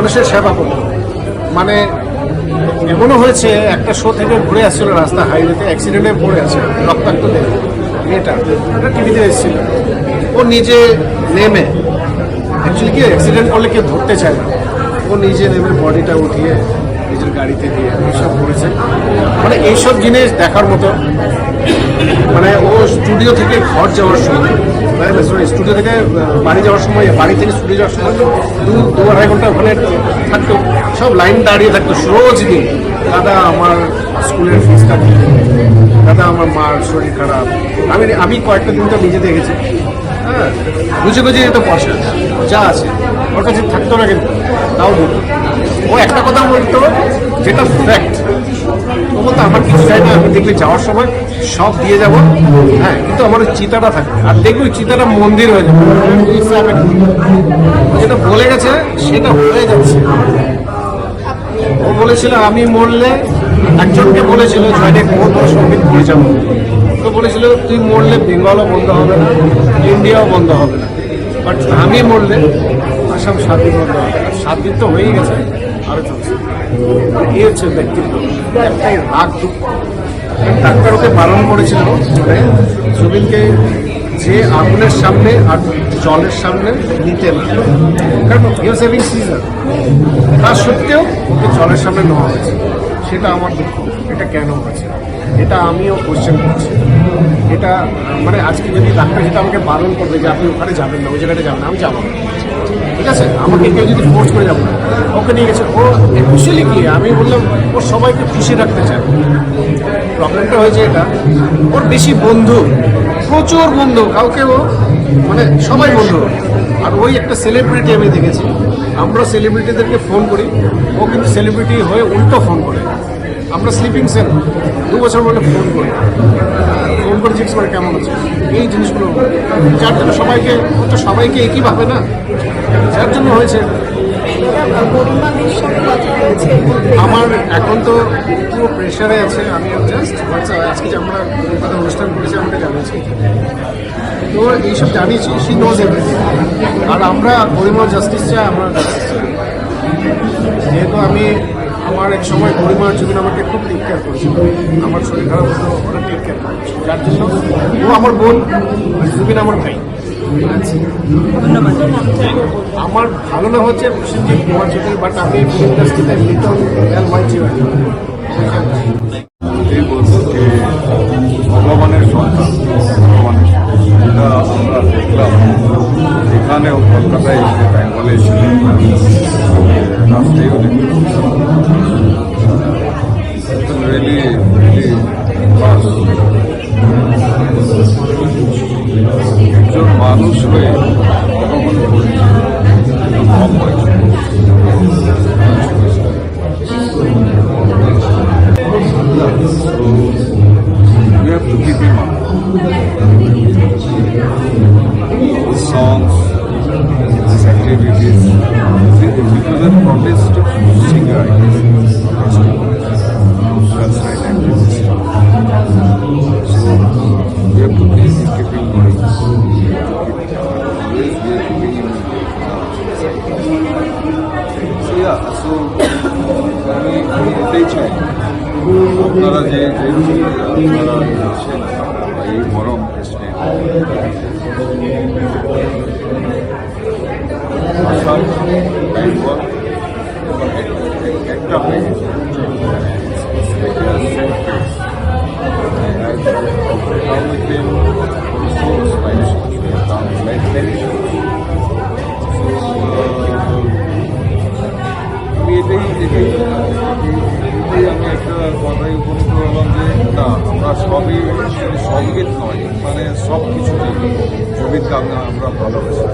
মানুষের সেবা করতো মানে এমনও হয়েছে, একটা শো থেকে ঘুরে আসছিল রাস্তা হাইওয়েতে অ্যাক্সিডেন্টে পড়ে আছে, রক্তাক্ত দেহ। মেয়েটা এটা টিভিতে এসেছিল। ও নিজে নেমে অ্যাকচুয়ালি কি অ্যাক্সিডেন্ট করলে কেউ ধরতে চায় না। ও নিজে নেমে বডিটা উঠিয়ে নিজের গাড়িতে দিয়ে এইসব করেছে। মানে এইসব জিনিস দেখার মতো মানে ও স্টুডিও থেকে ঘর যাওয়ার সময় সরি স্টুডিও থেকে বাড়ি যাওয়ার সময়, বাড়ি থেকে স্টুডিও যাওয়ার সময় দু দু আড়াই ঘণ্টা ওখানে থাকতো। সব লাইন দাঁড়িয়ে থাকতো রোজ দিন দাদা, আমার স্কুলের ফিসটা দাদা, আমার মার শরীর খারাপ। আমি আমি কয়েকটা দিন তো নিজে দেখেছি। হ্যাঁ বুঝে বুঝে যেত পয়সা যা আছে, ওর কাছে থাকতো না কিন্তু, তাও দিত ও একটা কথা বলতো, যেটা ফ্যাক্ট বলতো আমার কিছু চাই না, আমি দেখবি যাওয়ার সময় সব দিয়ে যাব। হ্যাঁ কিন্তু আমার চিতাটা থাকবে। আর দেখবি চিতাটা মন্দির হয়ে যাবে। যেটা বলে গেছে, সেটা হয়ে যাচ্ছে। ও বলেছিল, আমি মরলে একজনকে বলেছিল, জয়দেব মোর তোর সংগীত যাব। তো বলেছিল, তুই মরলে বেঙ্গলও বন্ধ হবে না, ইন্ডিয়াও বন্ধ হবে না। বাট আমি মরলে আসাম স্বাধীন বন্ধ হবে স্বাধীন তো হয়েই গেছে। আরও চলছে। হচ্ছে ব্যক্তিত্ব ডাক্তার ওকে বারণ করেছিল যে জুবিনকে যে আগুনের সামনে আর জলের সামনে নিতে না কারণ ইউ সিজন তা সত্ত্বেও ওকে জলের সামনে নেওয়া হয়েছে। সেটা আমার দুঃখ। এটা কেন হয়েছে? এটা আমিও কোশ্চেন করছি। এটা মানে আজকে যদি ডাক্তার যেটা আমাকে বারণ করবে যে আপনি ওখানে যাবেন না, ওই জায়গাটা যাবেন আমি যাব। ঠিক আছে? আমাকে কেউ যদি ফোর্স করে যাব না। ওকে নিয়ে গেছে। ও অ্যাকচুয়ালি কি? আমি বললাম, ও সবাইকে খুশি রাখতে চায়। প্রবলেমটা হয়েছে এটা। ওর বেশি বন্ধু, প্রচুর বন্ধু, কাউকে ও মানে সবাই বন্ধু। আর ওই একটা সেলিব্রিটি আমি দেখেছি। আমরা সেলিব্রিটিদেরকে ফোন করি, ও কিন্তু সেলিব্রিটি হয়ে উল্টো ফোন করে। আমরা স্লিপিং সেল দু বছর বলে ফোন করি। ফোন করে জিজ্ঞেস করে কেমন আছে? এই জিনিসগুলো। যার জন্য সবাইকে তো সবাইকে একই ভাবে না? যার জন্য হয়েছে গরিমাদের সাথে কথা হয়েছে আমার এখন তো পুরো প্রেশারে আছে, আমি জাস্ট হোয়াটসঅ্যাপ আজকে যে আমরা কলকাতা অনুষ্ঠান করেছি, আমাকে জানিয়েছি। তো এইসব জানিয়েছি সি নোজ আর আমরা গরিমা জাস্টিস চাই, আমরা চাই। যেহেতু আমি আমার এক সময় গরিমার জন্য আমাকে খুব টেক কেয়ার করেছিল, আমার শরীর খারাপ হতো, ওরা টেক কেয়ার করেছিল। যার জন্য ও আমার বোন জুবিন আমার ভাই। আমার হচ্ছে ভগবানের সন্তান ভগবানের। যেটা আমরা দেখলাম। এখানেও কলকাতায় এসে বেঙ্গলে এসে 都是为。We are keeping him uh, So yeah, so আমি আমি এটাই চাই আপনারা যে যে আপনারা আছেন বা এই মরম প্রেসিডেন্ট আসাম বেঙ্গল এবং এক- এক- একটা হয়ে গেছে আমি এটাই আমি একটা কথাই উপনীত হলাম যে না, আমরা সবই সংগীত নয় মানে সব কিছুতেই ছবির আমরা ভালোবাসি।